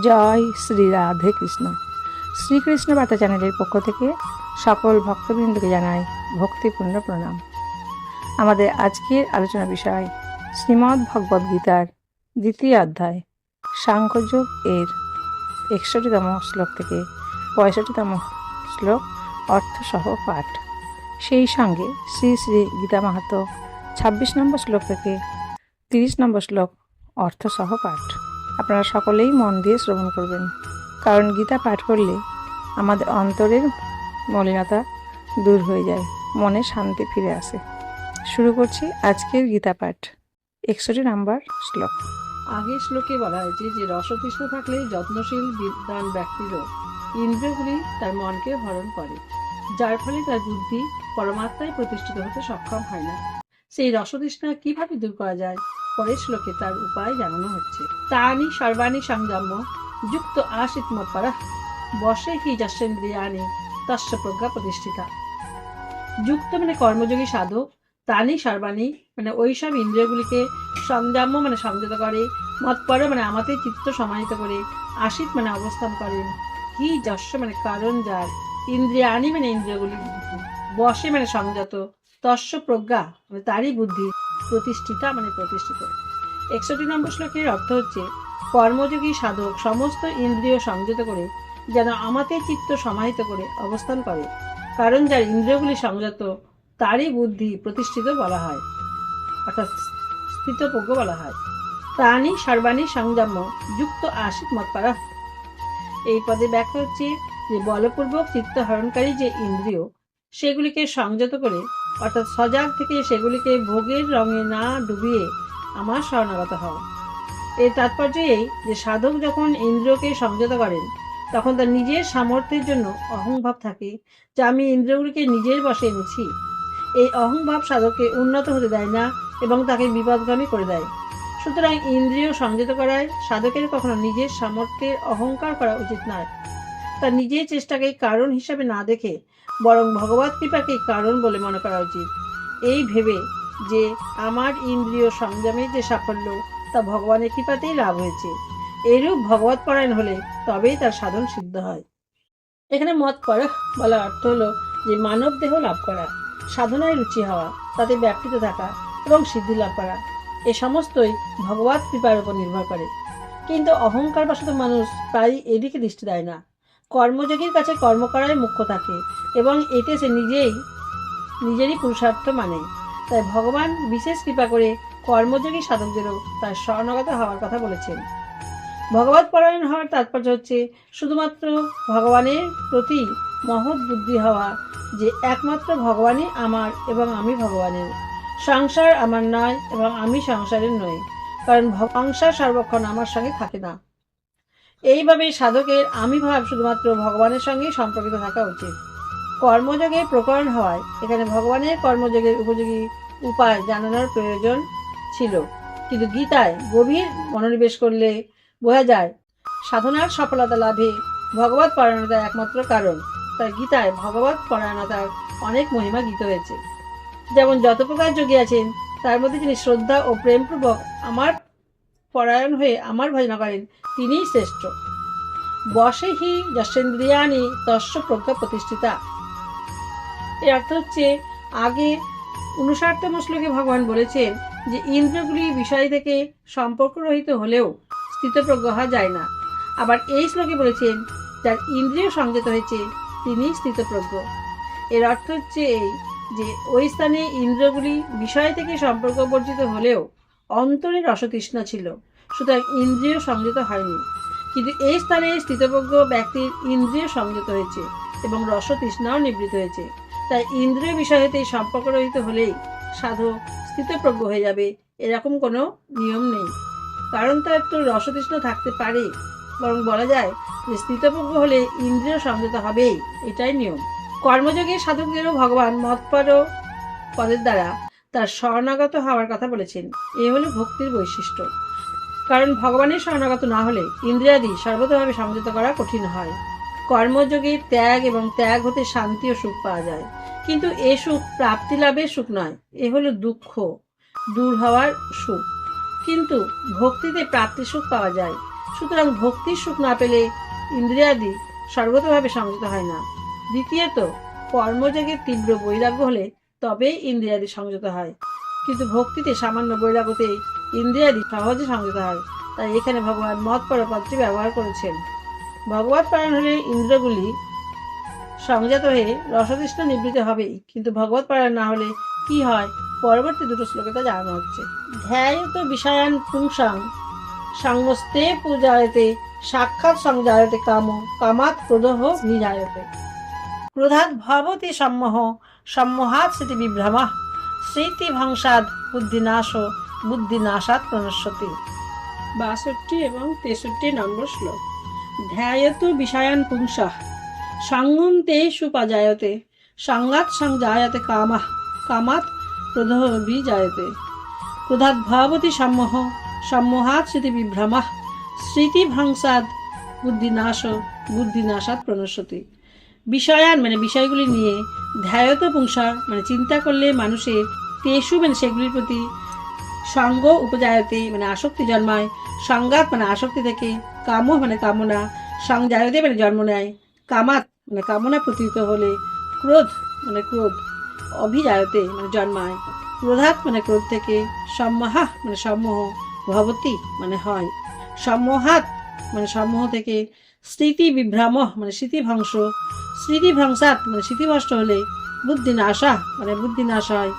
জয় শ্রী রাধে কৃষ্ণ। শ্রীকৃষ্ণ বার্তা চ্যানেলের পক্ষ থেকে সকল ভক্তবৃন্দকে জানাই ভক্তিপূর্ণ প্রণাম। আমাদের আজকের আলোচনা বিষয় শ্রীমদ্ ভগবদ্ গীতার দ্বিতীয় অধ্যায়, সাংখ্যযোগ এর একষট্টিতম শ্লোক থেকে পঁয়ষট্টিতম শ্লোক অর্থসহ পাঠ। সেই সঙ্গে শ্রী শ্রী গীতা মাহাতো ছাব্বিশ নম্বর শ্লোক থেকে তিরিশ নম্বর শ্লোক অর্থসহ পাঠ। আপনারা সকলেই মন দিয়ে শ্রবণ করবেন। কারণ গীতা পাঠ করলে আমাদের অন্তরের মলিনতা দূর হয়ে যায়, মনে শান্তি ফিরে আসে। শুরু করছি আজকের গীতা পাঠ, একষট্টি নাম্বার শ্লোক। আগের শ্লোকে বলা হয়েছে যে রসতৃষ্ণ থাকলে যত্নশীল, বিদ্বান ব্যক্তিরও ইন্দ্রিয়গুলি তার মনকে হরণ করে, যার ফলে তার বুদ্ধি পরমাত্মায় প্রতিষ্ঠিত হতে সক্ষম হয় না। সেই রসতৃষ্ণা কীভাবে দূর করা যায়? পরের শ্লোকে তার উপায় জানানো হচ্ছে। তানি সর্বাণী সংযম্য যুক্ত আশিত মৎপরা বসে হি যশেন্দ্রিয়ানি তস্য প্রজ্ঞা প্রতিষ্ঠিতা। যুক্ত মানে কর্মযোগী সাধক তানি সর্বাণী মানে ওইসব ইন্দ্রিয়গুলিকে সংযম্য মানে সংযত করে, মৎপর মানে আমাদের চিত্ত সমাহিত করে, আশিত মানে অবস্থান করেন হি যশ মানে কারণ যার ইন্দ্রিয়ানি মানে ইন্দ্রিয়গুলি বসে মানে সংযত, তস্য প্রজ্ঞা মানে তারই বুদ্ধি। প্রতিষ্ঠিতা মানে প্রতিষ্ঠিত। একষট্টি নম্বর শ্লোকের অর্থ হচ্ছে, কর্মযোগী সাধক সমস্ত ইন্দ্রিয় সংযত করে, যেন আমাতে চিত্ত সমাহিত করে অবস্থান করে, কারণ যার ইন্দ্রিয়গুলি সংযত, তারই বুদ্ধি প্রতিষ্ঠিত বলা হয়, অর্থাৎ স্থিতপ্রজ্ঞ বলা হয়। প্রাণী সর্বাণী সংযম্য, যুক্ত আশিক মতপারা এই পদে ব্যাখ্যা হচ্ছে যে, বলপূর্বক চিত্ত হরণকারী যে ইন্দ্রিয়, সেগুলিকে সংযত করে অর্থাৎ সজাগ থেকে সেগুলিকে ভোগের রঙে না ডুবিয়ে আমার শরণাগত হও। এর তাৎপর্য এই যে সাধক যখন ইন্দ্রিয়কে সংযত করেন, তখন তার নিজের সামর্থ্যের জন্য অহংভাব থাকে, যা আমি ইন্দ্রিয়গুলিকে নিজের বসে এনেছি। এই অহংভাব সাধককে উন্নত হতে দেয় না এবং তাকে বিপদগামী করে দেয়। সুতরাং ইন্দ্রিয় সংযত করায় সাধকের কখনো নিজের সামর্থ্যের অহংকার করা উচিত নয়। তার নিজের চেষ্টাকে কারণ হিসাবে না দেখে বরং ভগবত কৃপাকে কারণ বলে মনে করা উচিত। এই ভেবে যে আমার ইন্দ্রিয় সংযমের যে সাফল্য, তা ভগবানের কৃপাতেই লাভ হয়েছে। এরূপ ভগবত পরায়ণ হলে তবেই তার সাধন সিদ্ধ হয়। এখানে মত করা বলার অর্থ হলো যে মানব দেহ লাভ করা, সাধনায় রুচি হওয়া, তাতে ব্যাপৃত থাকা এবং সিদ্ধি লাভ করা, এ সমস্তই ভগবত কৃপার উপর নির্ভর করে। কিন্তু অহংকার বশত মানুষ প্রায় এদিকে দৃষ্টি দেয় না। কর্মযোগীর কাছে কর্ম করাই মুখ্য থাকে। এবং এতে সে নিজেই, নিজেরই পুরুষার্থ মানে। তাই ভগবান বিশেষ কৃপা করে কর্মযোগী সাধকদেরও তার স্বর্ণগত হওয়ার কথা বলেছেন। ভগবত পরায়ণ হওয়ার তাৎপর্য হচ্ছে শুধুমাত্র ভগবানের প্রতি মহৎ বুদ্ধি হওয়া যে একমাত্র ভগবানই আমার এবং আমি ভগবানের। সংসার আমার নয় এবং আমি সংসারের নই, কারণ সংসার সর্বক্ষণ আমার সঙ্গে থাকে না। এইভাবে সাধকের আমি ভাব শুধুমাত্র ভগবানের সঙ্গেই সম্পর্কিত থাকা উচিত। কর্মযোগে প্রকরণ হওয়ায় এখানে ভগবানের কর্মযোগের উপযোগী উপায় জানানোর প্রয়োজন ছিল। কিন্তু গীতায় গভীর মনোনিবেশ করলে বোঝা যায়, সাধনার সফলতা লাভে ভগবত পরায়ণতা একমাত্র কারণ। তাই গীতায় ভগবত পরায়ণতার অনেক মহিমা গীত হয়েছে। যেমন যত প্রকার যোগী আছেন, তার মধ্যে যিনি শ্রদ্ধা ও প্রেমপূর্বক আমার পরায়ণ হয়ে আমার ভজনা করেন, তিনিই শ্রেষ্ঠ। বসে হি যশেন্দ্রিয়ানি তস্য প্রজ্ঞা প্রতিষ্ঠিতা। এর অর্থ হচ্ছে, আগে উনষাটতম শ্লোকে ভগবান বলেছেন যে ইন্দ্রগুলি বিষয় থেকে সম্পর্করহিত হলেও স্থিতপ্রজ্ঞ হওয়া যায় না। আবার এই শ্লোকে বলেছেন, যার ইন্দ্রিয় সংযত হয়েছে, তিনি স্থিতপ্রজ্ঞ। এর অর্থ হচ্ছে এই যে, ওই স্থানে ইন্দ্রগুলি বিষয় থেকে সম্পর্ক বর্জিত হলেও অন্তরে রসতৃষ্ণা ছিল, সুতরাং ইন্দ্রিয় সংযত হয়নি। কিন্তু এই স্থানে স্থিতপ্রজ্ঞ ব্যক্তির ইন্দ্রিয় সংযত হয়েছে এবং রসতৃষ্ণাও নিবৃত হয়েছে। তাই ইন্দ্রিয় বিষয় হতে সম্পর্ক রহিত হলেই সাধক স্থিতপ্রজ্ঞ হয়ে যাবে, এরকম কোনো নিয়ম নেই। কারণ তার তো রসতৃষ্ণ থাকতে পারে। বরং বলা যায় যে স্থিতপ্রজ্ঞ হলে ইন্দ্রিয় সংযত হবেই, এটাই নিয়ম। কর্মযোগী সাধকদেরও ভগবান মতপর পদের দ্বারা তার শরণাগত হওয়ার কথা বলেছেন। এ হলো ভক্তির বৈশিষ্ট্য। কারণ ভগবানের শরণাগত না হলে ইন্দ্রিয়াদি সর্বতভাবে সংযত করা কঠিন হয়। কর্মযোগে ত্যাগ এবং ত্যাগ হতে শান্তি ও সুখ পাওয়া যায়। কিন্তু এ সুখ প্রাপ্তি লাভের সুখ নয়, এ হলো দুঃখ, দূর হওয়ার সুখ। কিন্তু ভক্তিতে প্রাপ্তি সুখ পাওয়া যায়। সুতরাং ভক্তির সুখ না পেলে ইন্দ্রিয়াদি সর্বতভাবে সংযত হয় না। দ্বিতীয়ত কর্মযোগের তীব্র বৈরাগ্য হলে তবেই ইন্দ্রিয়াদি সংযত হয়। কিন্তু ভক্তিতে সামান্য বৈরাগ্যতে ইন্দ্রিয়াদি সহজে সংযত হয়। তাই এখানে ভগবান মত পরপত্রে ব্যবহার করেছেন। ভগবত পালন হলে ইন্দ্রগুলি সংযত হয়ে রসতৃষ্ণ নিবৃত্ত হবেই কিন্তু ভগবত পালন না হলে কি হয়? পরবর্তী দুটো শ্লোকে তা জানানো হচ্ছে। ধ্যায়ত বিষয়ান পুংসাং সঙ্গস্তে পূজায়তে সাক্ষাৎ সংজায়তে কাম কামাত ক্রোধ নিজায়তে। ক্রোধাৎ ভবতি সম্মোহ, সম্মোহাৎ স্মৃতি বিভ্রম, স্মৃতি ভংসাদ বুদ্ধিনাশ, বুদ্ধিনাশাৎ প্রণশ্যতি বাষট্টি এবং তেষট্টি নম্বর শ্লোক। ধ্যায়ত বিষয়ান পুংসাহ সঙ্গম তে সুপাজায়তে। সঙ্গাত সংজায়তে কামাহ। কামাত ক্রোধ বিজায়তে ক্রোধাৎ ভবতি সম্মোহ। সম্মোহাৎ স্মৃতি বিভ্রমঃ স্মৃতি ভংসাদ বুদ্ধিনাশ বুদ্ধিনাশাৎ প্রণশ্যতি বিষয়ান মানে বিষয়গুলি নিয়ে ধ্যায়ত পুংসা মানে চিন্তা করলে মানুষের তেসু মানে সেগুলির প্রতি সঙ্গ উপজায়তে মানে আসক্তি জন্মায়। সংঘাত মানে আসক্তি থেকে কাম মানে কামনা। সংজায়তে মানে জন্ম নেয়। কামাত মানে কামনা প্রতীত হলে, ক্রোধ মানে ক্রোধ। অভিজায়তে মানে জন্মায়। ক্রোধাত মানে ক্রোধ থেকে, সম্মোহা মানে সম্মোহ, ভবতী মানে হয়। সম্মোহাত মানে সম্মোহ থেকে, স্মৃতি বিভ্রাম মানে স্মৃতিভংস স্মৃতিভংসাত মানে স্মৃতিভ্রষ্ট হলে বুদ্ধি নাশা মানে বুদ্ধি নাশ হয়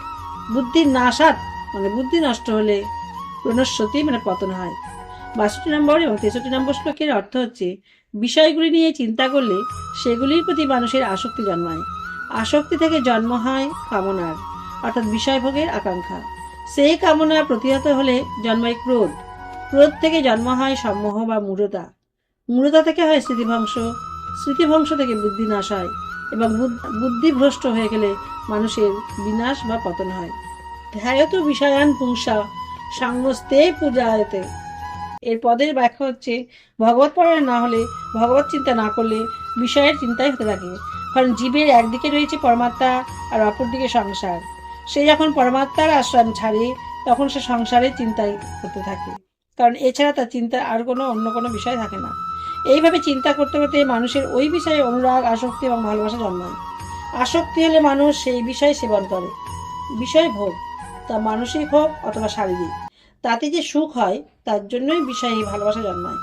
বুদ্ধির নাশাত মানে বুদ্ধি নষ্ট হলে প্রণস্বতি মানে পতন হয়। বাষট্টি নম্বর এবং তেষট্টি নম্বর শ্লোকের অর্থ হচ্ছে, বিষয়গুলি নিয়ে চিন্তা করলে সেগুলির প্রতি মানুষের আসক্তি জন্মায়। আসক্তি থেকে জন্ম হয় কামনার, অর্থাৎ বিষয়ভোগের আকাঙ্ক্ষা। সেই কামনা প্রতিহত হলে জন্মায় ক্রোধ। ক্রোধ থেকে জন্ম হয় সম্মোহ বা মূঢ়তা। মূঢ়তা থেকে হয় স্মৃতিভংস স্মৃতিভংস থেকে বুদ্ধি নাশ হয় এবং বুদ- বুদ্ধিভ্রষ্ট হয়ে গেলে মানুষের বিনাশ বা পতন হয়। ধ্যায়ত বিষয়ান পুংসা সাংস্তে পূজায়তে। এর পদের ব্যাখ্যা হচ্ছে ভগবত পরায়ণ না হলে ভগবত চিন্তা না করলে বিষয়ের চিন্তাই হতে থাকে। কারণ জীবের একদিকে রয়েছে পরমাত্মা আর অপরদিকে সংসার। সে যখন পরমাত্মার আশ্রম ছাড়ে, তখন সে সংসারের চিন্তাই করতে থাকে। কারণ এছাড়া তার চিন্তা আর কোনো অন্য কোনো বিষয় থাকে না। এইভাবে চিন্তা করতে করতে মানুষের ওই বিষয়ে অনুরাগ, আসক্তি এবং ভালোবাসা জন্মায়। আসক্তি হলে মানুষ সেই বিষয় সেবন করে। বিষয় ভোগ। তা মানসিক হোক অথবা শারীরিক। তাতে যে সুখ হয়, তার জন্যই বিষয়ে ভালোবাসা জন্মায়।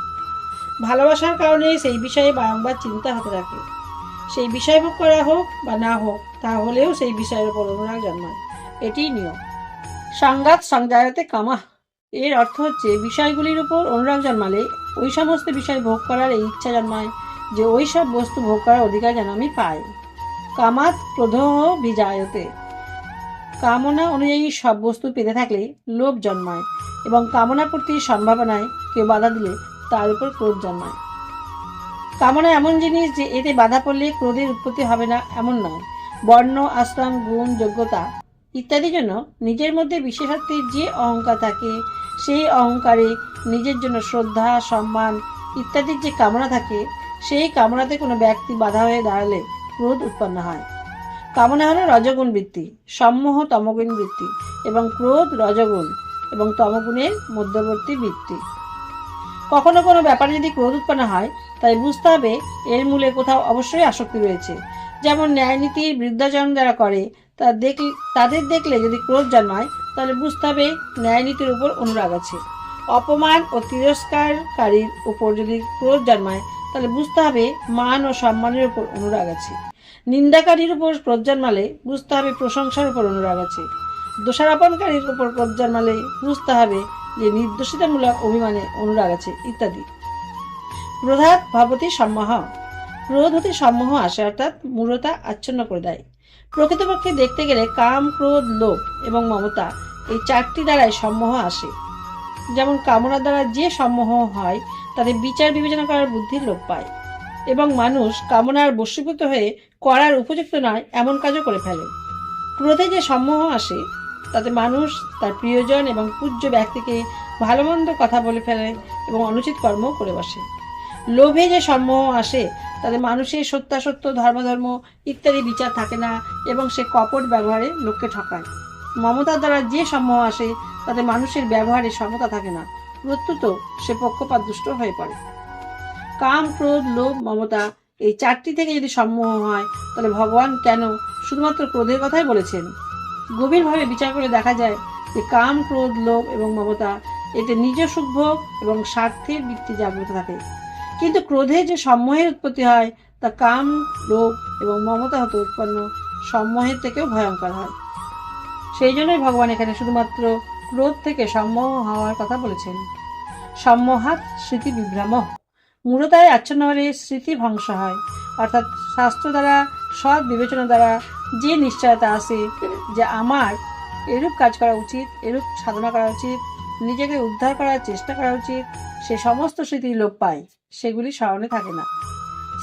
ভালোবাসার কারণে সেই বিষয়ে বারংবার চিন্তা হতে থাকে। সেই বিষয় ভোগ করা হোক বা না হোক, তাহলেও সেই বিষয়ের উপর অনুরাগ জন্মায়। এটিই নিয়ম। সংঘাত সংজায়তে কামা এর অর্থ হচ্ছে, বিষয়গুলির উপর অনুরাগ জন্মালে ওই সমস্ত বিষয় ভোগ করার এই ইচ্ছা জন্মায় যে ওই সব বস্তু ভোগ করার অধিকার যেন আমি পাই। কামাত প্রধ বিজায়তে। কামনা অনুযায়ী সব বস্তু পেতে থাকলে লোভ জন্মায় এবং কামনা প্রতির সম্ভাবনায় কেউ বাধা দিলে তার উপর ক্রোধ জন্মায়। কামনা এমন জিনিস যে এতে বাধা পড়লে ক্রোধের উৎপত্তি হবে না, এমন নয়। বর্ণ, আশ্রম, গুণ, যোগ্যতা ইত্যাদির জন্য নিজের মধ্যে বিশেষত্বের যে অহংকার থাকে, সেই অহংকারে নিজের জন্য শ্রদ্ধা, সম্মান ইত্যাদির যে কামনা থাকে, সেই কামনাতে কোনো ব্যক্তি বাধা হয়ে দাঁড়ালে ক্রোধ উৎপন্ন হয়। কামনা হলো রজগুণ বৃত্তি সম্মোহ তমগুণ বৃত্তি এবং ক্রোধ রজগুণ এবং তমগুণের মধ্যবর্তী বৃত্তি। কখনো কোনো ব্যাপারে যদি ক্রোধ উৎপন্ন হয় তাই বুঝতে হবে এর মূলে কোথাও অবশ্যই আসক্তি রয়েছে। যেমন ন্যায়নীতির বৃদ্ধাচরণ যারা করে, তা দেখলে, তাদের দেখলে যদি ক্রোধ জন্মায়, তাহলে বুঝতে হবে ন্যায়নীতির উপর অনুরাগ আছে। অপমান ও তিরস্কারকারীর উপর যদি ক্রোধ জন্মায়, তাহলে বুঝতে হবে মান ও সম্মানের উপর অনুরাগ আছে। নিন্দাকারীর উপর ক্রোধ জন্মালে বুঝতে হবে প্রশংসার উপর অনুরাগ আছে। দোষারোপণকারীর উপর ক্রোধ জন্মালে বুঝতে হবে যে নির্দোষিতামূলক অভিমানে অনুরাগ আছে ইত্যাদি। ক্রোধাৎ ভবতী সম্মোহ। ক্রোধ হতে সম্মোহ আসে, অর্থাৎ মূলতা আচ্ছন্ন করে দেয়। প্রকৃতপক্ষে দেখতে গেলে কাম, ক্রোধ, লোভ এবং মমতা এই চারটি দ্বারাই সম্মোহ আসে। যেমন কামনার দ্বারা যে সম্মোহ হয়, তাতে বিচার বিবেচনা করার বুদ্ধির লোপ পায়। এবং মানুষ কামনার বশীভূত হয়ে করার উপযুক্ত নয়, এমন কাজও করে ফেলে। ক্রোধে যে সম্মোহ আসে, তাতে মানুষ, তার প্রিয়জন এবং পূজ্য ব্যক্তিকে ভালো মন্দ কথা বলে ফেলে এবং অনুচিত কর্ম করে বসে। লোভে যে সম্মোহ আসে, তাতে মানুষের সত্যাসত্য, ধর্মধর্ম ইত্যাদি বিচার থাকে না এবং সে কপট ব্যবহারে লোককে ঠকায়। মমতার দ্বারা যে সম্মোহ আসে, তাতে মানুষের ব্যবহারে সমতা থাকে না। প্রত্যুত সে পক্ষপাত দুষ্ট হয়ে পড়ে। কাম, ক্রোধ, লোভ, মমতা এই চারটি থেকে যদি সম্মোহ হয়, তাহলে ভগবান কেন শুধুমাত্র ক্রোধের কথাই বলেছেন? গভীরভাবে বিচার করে দেখা যায় যে কাম, ক্রোধ, লোভ এবং মমতা এতে নিজ সুখভোগ এবং স্বার্থের বৃত্তি জাগ্রত থাকে। কিন্তু ক্রোধে যে সম্মোহের উৎপত্তি হয়, তা কাম, লোভ এবং মমতা হতে উৎপন্ন সম্মোহের থেকেও ভয়ঙ্কর হয়। সেই জন্যই ভগবান এখানে শুধুমাত্র ক্রোধ থেকে সম্মোহ হওয়ার কথা বলেছেন। সম্মোহাত স্মৃতি বিভ্রম মূলতায় আচ্ছন্ন হলে স্মৃতি ধ্বংস হয়। অর্থাৎ শাস্ত্র দ্বারা, সৎ বিবেচনা দ্বারা যে নিশ্চয়তা আসে যে আমার, এরূপ কাজ করা উচিত, এরূপ সাধনা করা উচিত, নিজেকে উদ্ধার করার চেষ্টা করা উচিত, সে সমস্ত স্মৃতি লোপ পায়, সেগুলি স্মরণে থাকে না।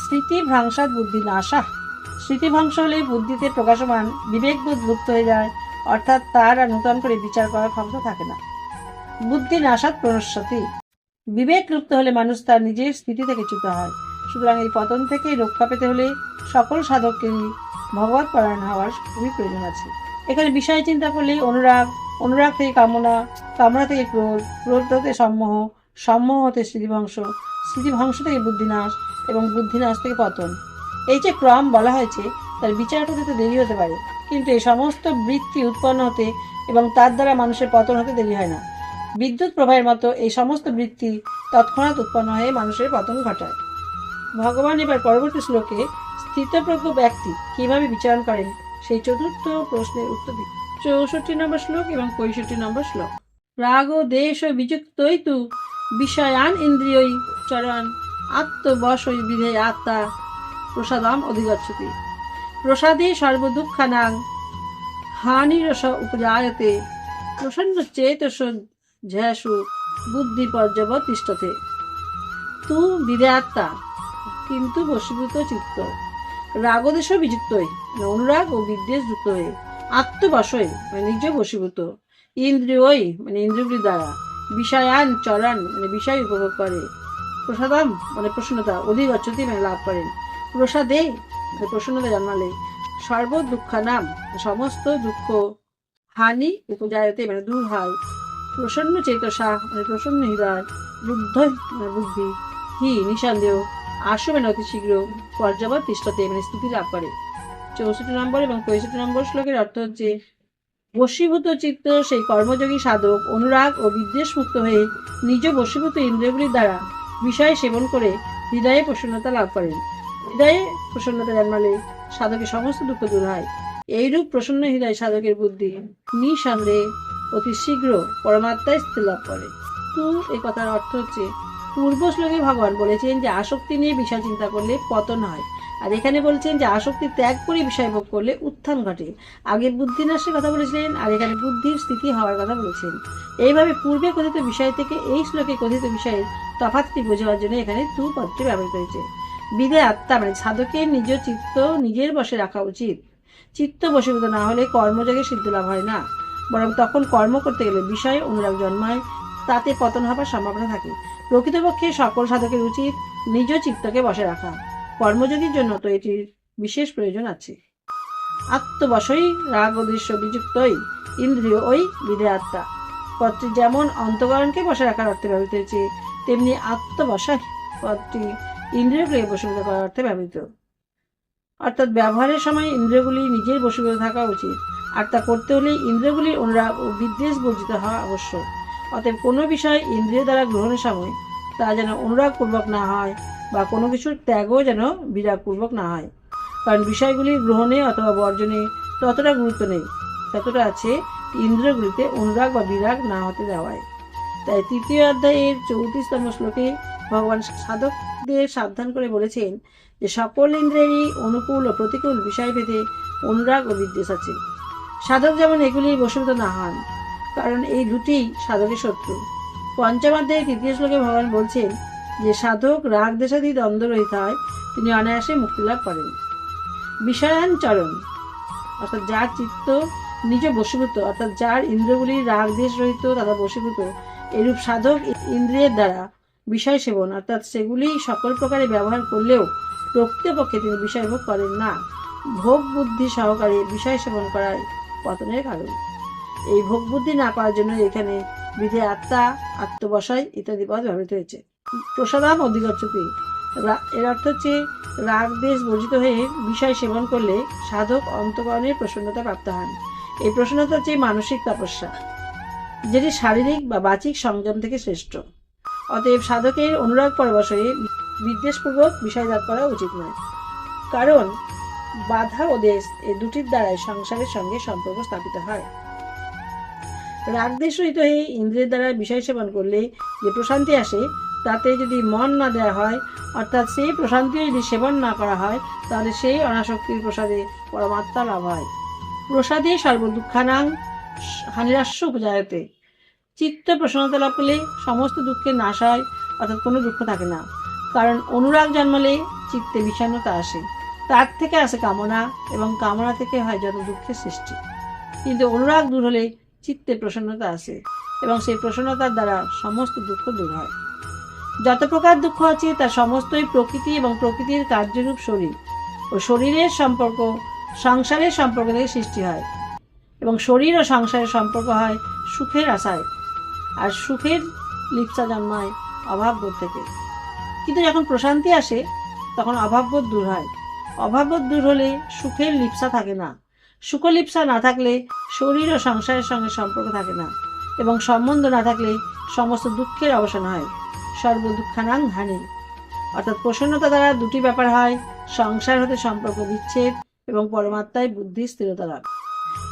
স্মৃতি ভ্রাংসাত বুদ্ধি নাশা। স্মৃতি ভ্রংশ হলে বুদ্ধিতে প্রকাশমান বিবেকবোধ লুপ্ত হয়ে যায়, অর্থাৎ তার আর নূতন করে বিচার করার ক্ষমতা থাকে না। বুদ্ধি নাশাত প্রণস্বতী বিবেক লুপ্ত হলে মানুষ তার নিজের স্থিতি থেকে চ্যুত হয়। সুতরাং এই পতন থেকে রক্ষা পেতে হলে সকল সাধককেই ভগবত পরায়ণ হওয়ার খুবই প্রয়োজন আছে। এখানে বিষয় চিন্তা করলে অনুরাগ অনুরাগ থেকে কামনা কামনা থেকে ক্রোধ ক্রোধ হতে সম্মোহ সম্মোহ হতে স্মৃতিভংশ স্মৃতিভংশ থেকে বুদ্ধিনাশ এবং বুদ্ধিনাশ থেকে পতন। এই যে ক্রম বলা হয়েছে, তার বিচারটা করতে তো দেরি হতে পারে। কিন্তু এই সমস্ত বৃত্তি উৎপন্ন হতে এবং তার দ্বারা মানুষের পতন হতে দেরি হয় না। বিদ্যুৎ প্রবাহের মতো এই সমস্ত বৃত্তি তৎক্ষণাৎ উৎপন্ন হয়ে মানুষের পতন ঘটায়। ভগবান এবার পরবর্তী শ্লোকে স্থিতপ্রজ্ঞ ব্যক্তি কীভাবে বিচারণ করেন, সেই চতুর্থ প্রশ্নের উত্তর দিন। চৌষট্টি নম্বর শ্লোক এবং পঁয়ষট্টি নম্বর শ্লোক। রাগ দেশ বিযুক্তই তু বিষয়ান ইন্দ্রিয়ই চরণ আত্মবশই বিধে আত্মা, প্রসাদাম অধিগচ্ছতি। প্রসাদে সর্বদুঃখানাং, হানিরস উপজায়তে প্রসন্ন চেতস ঝ্যাসু বুদ্ধি পর্যব তিষ্ঠতে তু বিদেয়াত্মা কিন্তু বশীভূত চিত্ত। রাগদেশ বিযুক্তই মানে অনুরাগ ও বিদ্বেষ যুক্ত হয়ে। আত্মবশয় মানে নিজ বশীভূত। ইন্দ্রিয়ই মানে ইন্দ্রিয়গুলি দ্বারা। বিষয়ান, চরণ মানে বিষয় উপভোগ করে। প্রসাদাম মানে প্রসন্নতা অধিগচ্ছতি মানে লাভ করেন প্রসাদে মানে প্রসন্নতা জন্মালে। সর্ব দুঃখানাম সমস্ত দুঃখ, হানি, উপজায়তে মানে দূর হয় প্রসন্ন চেতসা মানে প্রসন্ন হৃদয় বুদ্ধ বুদ্ধি, হি নিঃসন্দেহ আসবে মানে অতি শীঘ্র, পর্যাবত তিষ্ঠতে মানে স্থিতি লাভ করে। চৌষট্টি নম্বর এবং পঁয়ষট্টি নম্বর শ্লোকের অর্থ হচ্ছে, বশীভূত চিত্ত সেই কর্মযোগী সাধক, অনুরাগ ও বিদ্বেষ মুক্ত হয়ে নিজ বশীভূত ইন্দ্রিয়গুলির দ্বারা বিষয় সেবন করে হৃদয়ে প্রসন্নতা লাভ করেন। হৃদয়ে প্রসন্নতা জন্মালে সাধকের সমস্ত দুঃখ দূর হয়। এইরূপ প্রসন্ন হৃদয় সাধকের বুদ্ধি নিঃসন্দেহে অতি শীঘ্র পরমাত্মায় স্থিতি লাভ করে। তো এই কথার অর্থ হচ্ছে পূর্ব শ্লোকে ভগবান বলেছেন যে, আসক্তি নিয়ে বিষয় চিন্তা করলে পতন হয়। আর এখানে বলছেন যে, আসক্তি ত্যাগ করে বিষয় ভোগ করলে উত্থান ঘটে। আগে বুদ্ধিনাশের কথা বলেছিলেন, আর এখানে বুদ্ধির স্থিতি হওয়ার কথা বলেছেন। এইভাবে পূর্বে কথিত বিষয় থেকে এই শ্লোকে কথিত বিষয়ের তফাৎটি বোঝাবার জন্য এখানে তু পদটি ব্যবহৃত হয়েছে। বিদে আত্মা মানে সাধকের নিজ চিত্ত নিজের বসে রাখা উচিত। চিত্ত বশীভূত না হলে কর্মযোগে সিদ্ধ লাভ হয় না। বরং তখন কর্ম করতে গেলে বিষয়ে অনুরাগ জন্মায়, তাতে পতন হবার সম্ভাবনা থাকে। প্রকৃতপক্ষে সকল সাধকের উচিত নিজ চিত্তকে বসে রাখা। কর্মযোগীর জন্য তো এটির বিশেষ প্রয়োজন আছে। আত্মবশই রাগ ও দৃশ্য বিযুক্তই ইন্দ্রিয় ওই বিধে আত্মা। পদটি যেমন অন্তকরণকে বসে রাখার অর্থে ব্যবহৃত হয়েছে, তেমনি আত্মবসায় পদটি ইন্দ্রিয়গুলিকে বশীভূত করার অর্থে ব্যবহৃত। অর্থাৎ ব্যবহারের সময় ইন্দ্রিয়গুলি নিজের বশীভূত থাকা উচিত। আর তা করতে হলে ইন্দ্রিয়গুলির অনুরাগ ও বিদ্বেষ বর্জিত হওয়া আবশ্যক। অতএব কোনো বিষয় ইন্দ্রিয় দ্বারা গ্রহণের সময় তা যেন অনুরাগপূর্বক না হয় বা কোনো কিছুর ত্যাগও যেন বিরাগপূর্বক না হয়। কারণ বিষয়গুলি গ্রহণে অথবা বর্জনে ততটা গুরুত্ব নেই। ততটা আছে ইন্দ্রিয়গুলিতে অনুরাগ বা বিরাগ না হতে দেওয়ায়। তাই তৃতীয় অধ্যায়ের চৌত্রিশতম শ্লোকে ভগবান সাধকদের সাবধান করে বলেছেন যে সকল ইন্দ্রিয়েরই অনুকূল ও প্রতিকূল বিষয় ভেদে অনুরাগ ও বিদ্বেষ আছে। সাধক যেমন এগুলি বশীভূত না হন, কারণ এই দুটি সাধকের শত্রু। পঞ্চমাধ্যায়ের তৃতীয় শ্লোকে ভগবান বলছেন যে, সাধক রাগ দেশাদি দ্বন্দ্ব রহিত হয়, তিনি অনায়াসে মুক্তি লাভ করেন। বিষয়ান চরণ, অর্থাৎ যার চিত্ত নিজ বশীভূত, অর্থাৎ যার ইন্দ্রগুলি রাগ দেশ রহিত তথা বশীভূত, এরূপ সাধক ইন্দ্রিয়ের দ্বারা বিষয় সেবন, অর্থাৎ সেগুলি সকল প্রকারে ব্যবহার করলেও প্রকৃতপক্ষে তিনি বিষয় ভোগ করেন না। ভোগ বুদ্ধি সহকারে বিষয় সেবন করায় পতনের কারণ। এই ভোগ বুদ্ধি না করার জন্য এখানে বিধে আত্মা আত্মবসায় ইত্যাদি পদ ব্যবহৃত হয়েছে। প্রসাদাম অধিগচ্ছতি এর অর্থ হচ্ছে রাগ দেশ বর্জিত হয়ে বিষয় সেবন করলে সাধক অন্তকরণের প্রসন্নতা প্রাপ্ত হন। এই প্রসন্নতা হচ্ছে মানসিক তপস্যা, যেটি শারীরিক বা বাচিক সংযম থেকে শ্রেষ্ঠ। অতএব সাধকের অনুরাগ পরবশ হয়ে বিদ্বেষপূর্বক বিষয় ত্যাগ করা উচিত নয়। কারণ বাধা ও দেশ এই দুটির দ্বারাই সংসারের সঙ্গে সম্পর্ক স্থাপিত হয়। রাগদেশ রহিত হয়ে ইন্দ্রিয়ের দ্বারা বিষয় সেবন করলে যে প্রশান্তি আসে, তাতে যদি মন না দেওয়া হয়, অর্থাৎ সেই প্রশান্তিও যদি সেবন না করা হয়, তাহলে সেই অনাসক্তির প্রসাদে পরমাত্মা লাভ হয়। প্রসাদে সর্বদুঃখানাং হানিরাস্য উপজায়তে। চিত্ত প্রসন্নতা লাভ করলে সমস্ত দুঃখের নাশ হয়, অর্থাৎ কোনো দুঃখ থাকে না। কারণ অনুরাগ জন্মালে চিত্তে বিষণ্ণতা আসে। তার থেকে আসে কামনা এবং কামনা থেকে হয় যত দুঃখের সৃষ্টি। কিন্তু অনুরাগ দূর হলে চিত্তে প্রসন্নতা আসে এবং সেই প্রসন্নতার দ্বারা সমস্ত দুঃখ দূর হয়। যত প্রকার দুঃখ আছে, তার সমস্তই প্রকৃতি এবং প্রকৃতির কার্যরূপ শরীর ও শরীরের সম্পর্ক, সংসারের সম্পর্ক থেকে সৃষ্টি হয় এবং শরীর ও সংসারের সম্পর্ক হয় সুখের আশায়। আর সুখের লিপ্সা জন্মায় অভাববোধ থেকে। কিন্তু যখন প্রশান্তি আসে, তখন অভাববোধ দূর হয়। অভাববোধ দূর হলে সুখের লিপ্সা থাকে না। সুখলিপ্সা না থাকলে শরীর ও সংসারের সঙ্গে সম্পর্ক থাকে না এবং সম্বন্ধ না থাকলে সমস্ত দুঃখের অবসান হয়। সর্ব দুঃখানাং হানি। অর্থাৎ প্রসন্নতা দ্বারা দুটি ব্যাপার হয়, সংসার হতে সম্পর্ক বিচ্ছেদ এবং পরমাত্মায় বুদ্ধি স্থিরতা লাভ।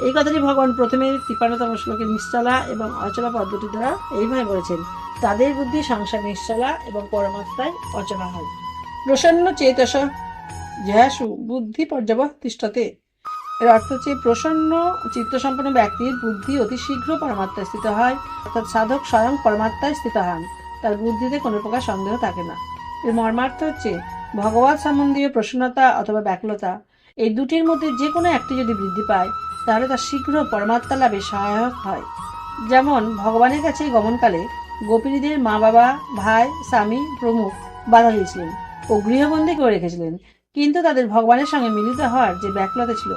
এই কথাটি ভগবান প্রথমে তিপ্পান্নতম শ্লোকে নিশ্চলা এবং অচলা পদ্ধতি দ্বারা এইভাবে বলেছেন, তাদের বুদ্ধি সংসার নিশ্চলা এবং পরমাত্মায় অচলা হয়। প্রসন্ন চেতস জয়াসু বুদ্ধি পর্যব তিষ্ঠতে এর অর্থ হচ্ছে প্রসন্ন চিত্তসম্পন্ন ব্যক্তির বুদ্ধি অতি শীঘ্র পরমাত্মায় স্থিত হয়, অর্থাৎ সাধক স্বয়ং পরমাত্মায় স্থিত হন। তার বুদ্ধিতে কোনো প্রকার সন্দেহ থাকে না। এর মর্মার্থ হচ্ছে ভগবত সম্বন্ধীয় প্রসন্নতা অথবা ব্যাকুলতা। এই দুটির মধ্যে যে কোনো একটি যদি বৃদ্ধি পায়, তাহলে তা শীঘ্র পরমাত্মা লাভে সহায়ক হয়। যেমন ভগবানের কাছে গমনকালে গোপিনীদের মা বাবা ভাই, স্বামী প্রমুখ বাধা দিয়েছিলেন ও গৃহবন্দী করে রেখেছিলেন। কিন্তু তাদের ভগবানের সঙ্গে মিলিত হওয়ার যে ব্যাকুলতা ছিল,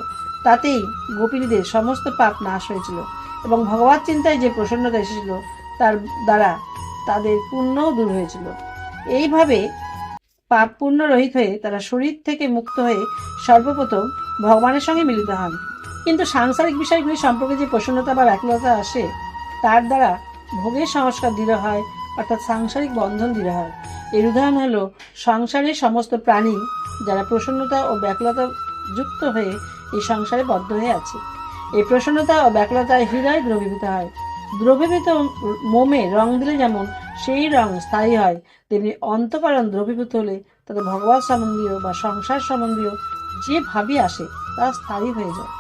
তাতেই গোপিনীদের সমস্ত পাপ নাশ হয়েছিল এবং ভগবত চিন্তায় যে প্রসন্নতা এসেছিল, তার দ্বারা তাদের পুণ্যও দূর হয়েছিল। এইভাবে পাপ পুণ্য রহিত হয়ে তারা শরীর থেকে মুক্ত হয়ে সর্বপ্রথম ভগবানের সঙ্গে মিলিত হন। কিন্তু সাংসারিক বিষয়গুলি সম্পর্কে যে প্রসন্নতা বা ব্যাকুলতা আসে, তার দ্বারা ভোগের সংস্কার দৃঢ় হয়, অর্থাৎ সাংসারিক বন্ধন দৃঢ় হয়। এর উদাহরণ হলো, সংসারের সমস্ত প্রাণী যারা প্রসন্নতা ও ব্যাকুলতা যুক্ত হয়ে এই সংসারে বদ্ধ হয়ে আছে। এই প্রসন্নতা ও ব্যাকুলতায় হৃদয় দ্রবীভূত হয়। দ্রবীভূত মোমে রং দিলে যেমন সেই রং স্থায়ী হয়, তেমনি অন্তকরণ দ্রবীভূত হলে তাদের ভগবান সম্বন্ধীয় বা সংসার সম্বন্ধীয় যে ভাবই আসে তা স্থায়ী হয়ে যায়।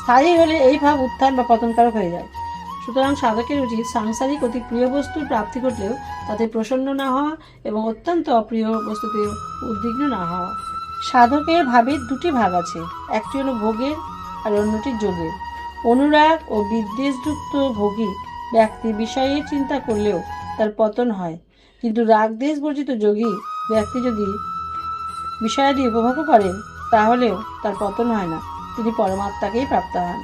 স্থায়ী হলে এই ভাব উত্থান বা পতনকারক হয়ে যায়। সুতরাং সাধকের উচিত সাংসারিক অতি প্রিয় বস্তুর প্রাপ্তি ঘটলেও তাতে প্রসন্ন না হওয়া এবং অত্যন্ত অপ্রিয় বস্তুতে উদ্বিগ্ন না হওয়া। সাধকের ভাবের দুটি ভাগ আছে, একটি হলো ভোগের আর অন্যটি যোগের। অনুরাগ ও বিদ্বেষযুক্ত ভোগী ব্যক্তি বিষয়ে চিন্তা করলেও তার পতন হয়। কিন্তু রাগ দেশ বর্জিত যোগী ব্যক্তি যদি বিষয়াদি উপভোগ করেন, তাহলেও তার পতন হয় না। তিনি পরমাত্মাকেই প্রাপ্ত হন।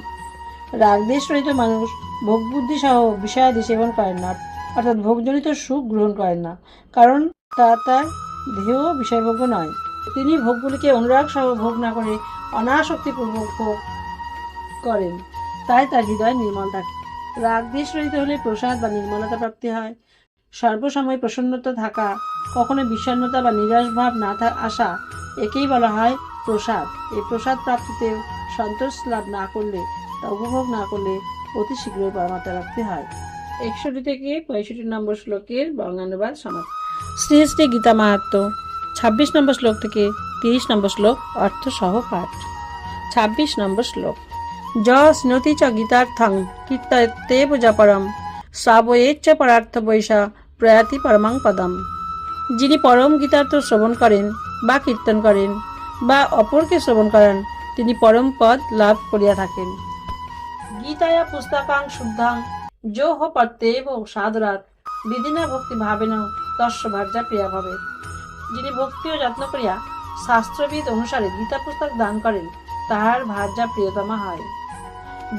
রাগদেশ রহিত মানুষ ভোগ বুদ্ধি সহ বিষয়াদি সেবন করেন না, অর্থাৎ ভোগজনিত সুখ গ্রহণ করেন না, কারণ তা তার দেহ বিষয়ভোগ্য নয়। তিনি ভোগগুলিকে অনুরাগ সহ ভোগ না করে অনাসক্তিপূর্বক ভোগ করেন, তাই তার হৃদয় নির্মল থাকে। রাগ দেশ রহিত হলে প্রসাদ বা নির্মলতা প্রাপ্তি হয়। সর্বসময় প্রসন্নতা থাকা, কখনো বিষণ্ণতা বা নিরাশ ভাব না আসা, একেই বলা হয় প্রসাদ। এই প্রসাদ প্রাপ্তিতে সন্তোষ লাভ না করলে তা উপভোগ না করলে অতি শীঘ্রই পরমাত্মা প্রাপ্তি হয়। একষট্টি থেকে পঁয়ষট্টি নম্বর শ্লোকের বঙ্গানুবাদ সমাপ্ত। শ্রী শ্রী গীতা মাহাত্ম, ছাব্বিশ নম্বর শ্লোক থেকে তিরিশ নম্বর শ্লোক অর্থ সহ পাঠ। ছাব্বিশ নম্বর শ্লোক। য স্নতি চ গীতার্থং কীর্তয়েব পরম শ্রাবয়েচ্চ পরার্থ বৈশা প্রয়াতি পরমাং পদম। যিনি পরম গীতার্থ শ্রবণ করেন বা কীর্তন করেন বা অপরকে শ্রবণ করেন, তিনি পরম পদ লাভ করিয়া থাকেন। গীতায়া পুস্তকাং শুদ্ধাং যো হ পত্যেব সাধরাত বিধিনা ভক্তি ভাবেন তস্য ভার্যা প্রিয়া ভাবে। যিনি ভক্তি ও যত্ন করিয়া শাস্ত্রবিদ অনুসারে গীতা পুস্তক দান করেন, তাহার ভার্যা প্রিয়তমা হয়।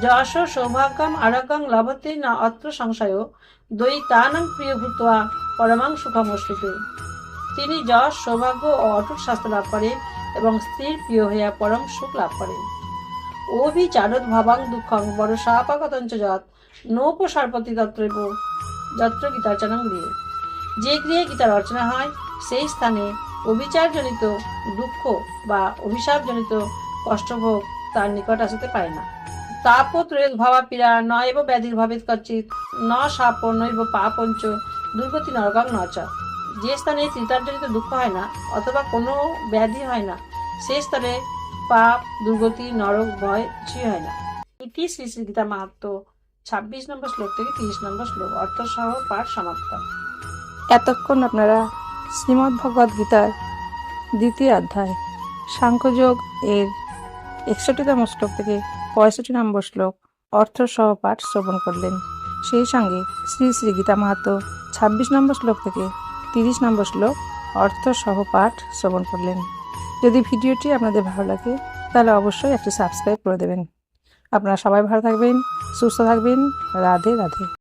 যশ সৌভাগ্যম আরোগ্যং লভতে না অত্র সংশয় দ্বৈতানাং প্রিয় ভূতয়া পরমাং সুখমস্তুতে তিনি যশ, সৌভাগ্য ও অটুট স্বাস্থ্য লাভ করেন এবং স্ত্রীর প্রিয় হইয়া পরম সুখ লাভ করেন। অভিচারত ভাবাং দুঃখং, বড় সাপাগতঞ্চ নৌপ নৌপসারপতি তত্রৈব। যত্র গীতার্চনাং গৃহে। যে গৃহে গীতার অর্চনা হয়, সেই স্থানে অবিচারজনিত দুঃখ বা অভিশাপজনিত কষ্টভোগ তার নিকট আসতে পারে না। তাপ তাপত্রেক ভাবা পীড়া ন নয়ব ব্যাধির ভাবিত কচিত ন সাপ নৈব পাপঞ্চ, দুর্গতি নরকাং নচ যে স্থানে চিতার্জনিত দুঃখ হয় না, অথবা কোনো ব্যাধি হয় না, সেই স্থানে পাপ, দুর্গতি, নরক, ভয় কিছুই হয় না। ইতি শ্রী শ্রী গীতা মাহাত্ম, ছাব্বিশ নম্বর শ্লোক থেকে তিরিশ নম্বর শ্লোক, অর্থ সহ পাঠ সমাপ্ত। এতক্ষণ আপনারা শ্রীমদ্ ভগবদ গীতার দ্বিতীয় অধ্যায়, সাংখ্যযোগ এর একষট্টিতম শ্লোক থেকে পঁয়ষট্টি নম্বর শ্লোক, অর্থ সহ পাঠ শ্রবণ করলেন। সেই সঙ্গে শ্রী শ্রী গীতা মাহাতো ছাব্বিশ নম্বর শ্লোক থেকে তিরিশ নম্বর শ্লোক, অর্থ সহ পাঠ শ্রবণ করলেন। যদি ভিডিওটি আপনাদের ভালো লাগে, তাহলে অবশ্যই একটি সাবস্ক্রাইব করে দেবেন। আপনারা সবাই ভালো থাকবেন, সুস্থ থাকবেন। রাধে রাধে।